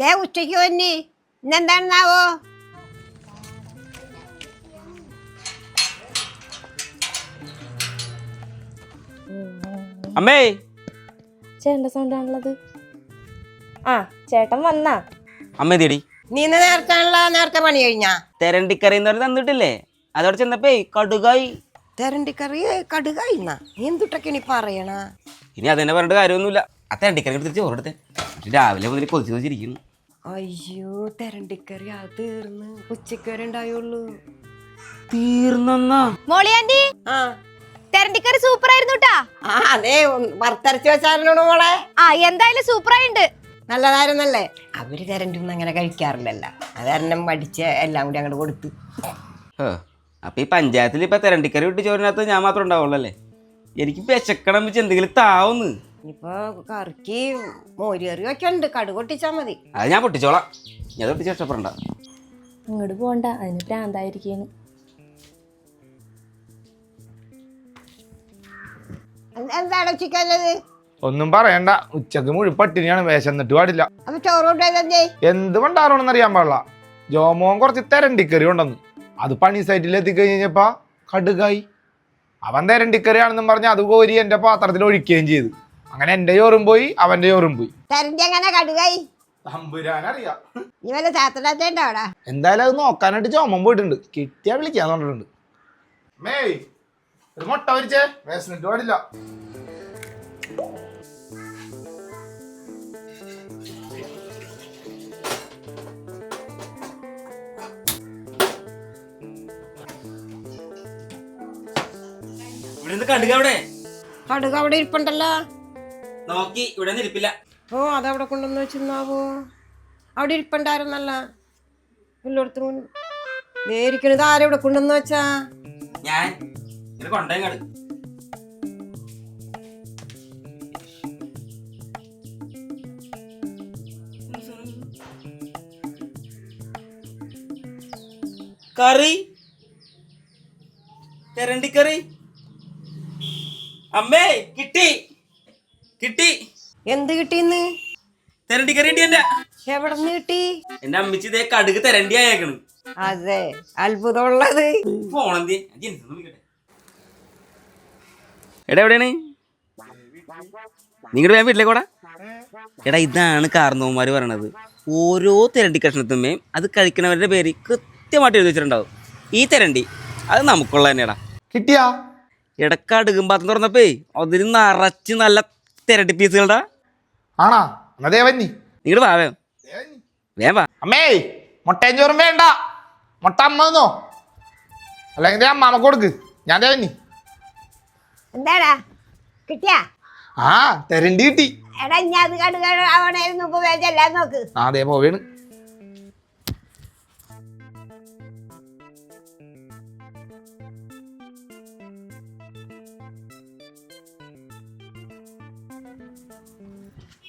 ദേ ഉച്ചയ്ക്ക് വന്നി ഇന്നെന്താണെന്നാവോ അമ്മേ. ചേട്ടന്റെ സൗണ്ട് ആണുള്ളത്. ആ ചേട്ടൻ വന്നാ. അമ്മേ തേടി. നീ ഇന്ന് നേരത്താണല്ലോ നേരത്തെ പണി കഴിഞ്ഞാ? തെരണ്ടിക്കറി എന്ന് പറഞ്ഞ് തന്നിട്ടില്ലേ? അതോടെ ചെന്നപ്പേ കടുകായി. തെരണ്ടിക്കറി കടുകായി നീ എന്തുട്ടൊക്കെ ഇനി പറയണ? ഇനി അതെന്നെ പറഞ്ഞിട്ട് കാര്യമൊന്നുമില്ല. ആ തെരണ്ടിക്കറി എടുത്തിട്ട് ചോറെടുത്തെ രാവിലെ മുതൽ കൊതിച്ച് കൊതിച്ചിരിക്കുന്നു അയ്യോ തെരണ്ടിക്കറി ആ തീർന്ന്. ഉച്ചക്കറി വരെ ഉണ്ടായുള്ളൂ തീർന്നെന്നാ മോളിയാന്റി ആ. തെരണ്ടിക്കറി സൂപ്പർ ആയിരുന്നു കേട്ടാ ആ അതെ വറുത്തരച്ച് വെച്ചാലോ മോളെ? ആ എന്തായാലും സൂപ്പർ ആയിണ്ട് നല്ലതായിരുന്നല്ലേ? അവർ തെരണ്ടൊന്നും അങ്ങനെ കഴിക്കാറില്ലല്ലോ. അത് കാരണം മടിച്ച് എല്ലാം കൂടി അങ്ങോട്ട് കൊടുത്തു. അപ്പൊ ഈ പഞ്ചായത്തിൽ ഇപ്പൊ തെരണ്ടിക്കറി വിട്ട് ചോറിനകത്ത് ഞാൻ മാത്രം ഉണ്ടാവുള്ളൂ അല്ലേ എനിക്ക് വിശക്കണം വെച്ച് എന്തെങ്കിലും താവുന്ന്. ഇനിയിപ്പോ കറിക്ക് മോരുകറി ഒക്കെ ഉണ്ട്. കടു പൊട്ടിച്ചാ മതി. അത് ഞാൻ പൊട്ടിച്ചോളാം. ഞാൻ പൊട്ടിച്ച് ഇഷ്ടപ്പെടണ്ട അങ്ങോട്ട് പോണ്ട. അതിന് ഭ്രാന്തായിരിക്കുന്നു എന്താണ് ഉച്ചക്കല്ലത് ഒന്നും പറയണ്ട. ഉച്ചയ്ക്ക് മുഴുവൻ പട്ടിണിയാണ്. വിശന്നിട്ട് പാടില്ല. അപ്പൊ ചോറ് കൊണ്ടുപോയതേ എന്ത്? പണ്ടാറോണെന്ന് അറിയാൻ പാടില്ല. ജോമോൻ കുറച്ച് തെരണ്ടിക്കറി ഉണ്ടെന്ന് അത് പണി സൈറ്റിൽ എത്തിക്കഴിഞ്ഞപ്പോ കടുകായി. അവൻ തെരണ്ടിക്കറിയാണെന്നും പറഞ്ഞ അത് കോരി എന്റെ പാത്രത്തിൽ ഒഴിക്കുകയും ചെയ്തു. അങ്ങനെ എന്റെ ചോറും പോയി അവന്റെ ചോറും പോയി. കടുകായി? തമ്പുരാനറിയാം. നീ വല്ല അവിടെ? എന്തായാലും അത് നോക്കാനായിട്ട് ചോമൻ പോയിട്ടുണ്ട്. കിട്ടിയാ വിളിക്കാൻ പറഞ്ഞിട്ടുണ്ട്. മേയ് ഒരു മുട്ട വരിച്ചേ വിശന്നിട്ട് പാടില്ല. ഇവിടെ നിന്ന് കടുക അവിടെ? കടുക് അവിടെ ഇരിപ്പുണ്ടല്ലോ. നോക്കി ഇവിടെ ഇരിപ്പില്ല ഓ അതവിടെ കൊണ്ടുവന്ന് വെച്ചിരുന്നാവോ? അവിടെ ഇരിപ്പുണ്ടായിരുന്നല്ല. എല്ലായിടത്തും നേരിക്കണത് ആരെവിടെ കൊണ്ടുവന്ന് വെച്ചാ? ഞാൻ ഇത് കൊണ്ടേങ്ങട്. കറി? തെരണ്ടിക്കറി അമ്മേ കിട്ടി. കിട്ടി. എന്ത് കിട്ടിന്ന്? തെരണ്ടി കിട്ടി എന്റെ. എവിടെന്ന് കിട്ടി? എന്റെ അമ്മച്ചി ഇതേ കടുക് തെരണ്ടി ആയേക്കണ്. അതെ അത്ഭുതമുള്ളത്. ഫോണെന്തി എടാ എവിടെയാണ്? നിങ്ങളുടെ വീട്ടിലെ വീട്ടിലേക്കോടാ എടാ ഇതാണ് കാർന്നവന്മാർ പറയണത്. ഓരോ തെരണ്ടി കഷ്ണത്തുമ്മയും അത് കഴിക്കണവരുടെ പേര് കൃത്യമായിട്ട് എഴുതി വെച്ചിട്ടുണ്ടാവും. ഈ തെരണ്ടി അത് നമുക്കുള്ള തന്നെയാടാ. കിട്ടിയാ? ഇടക്കടുകും പാത്രം തുറന്നപ്പേ അതിൽ നിറച്ച് നല്ല തെരണ്ടി പീസുകളുടെ? ആണാ? എന്നാ ദേവന്നി നിങ്ങളുടെ വാ വേഗം വേഗം വാ അമ്മേ മുട്ടയും ചോറും വേണ്ട. മുട്ട അമ്മ തന്നോ? അല്ലെങ്കിൽ അമ്മ അമ്മ കൊടുക്ക്. ഞാൻ ദേവന്നി എന്താടാ? കിട്ടിയാ? ആ തെരണ്ടി കിട്ടി. എടാ അത് മുമ്പ് എല്ലാം നോക്ക്. ആ അതേ പോവേണ്.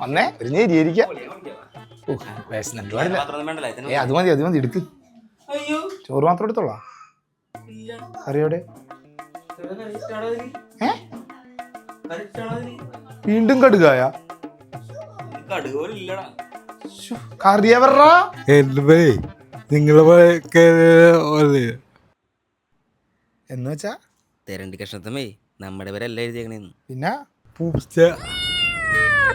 വന്നേ ഒരു ഞെരിയിരിക്ക ഇരിക്കാം ഏ അത് മതി അത് മതി എടുക്ക്. അയ്യോ. ചോറ് മാത്രം എടുത്തോളാ. ഇല്ല. കറിയോടെ? ഏ? വീണ്ടും കടുകായ. ഇത് കടുക് പോലും ഇല്ലടാ കറി എവറാ എന്റെ നിങ്ങളെ വെച്ചാ? തെരണ്ടി കഷ്ണത്തമ്മേ നമ്മുടെ പേരല്ല എഴുതിയേക്കണേന്ന്. പിന്നെ? Yeah!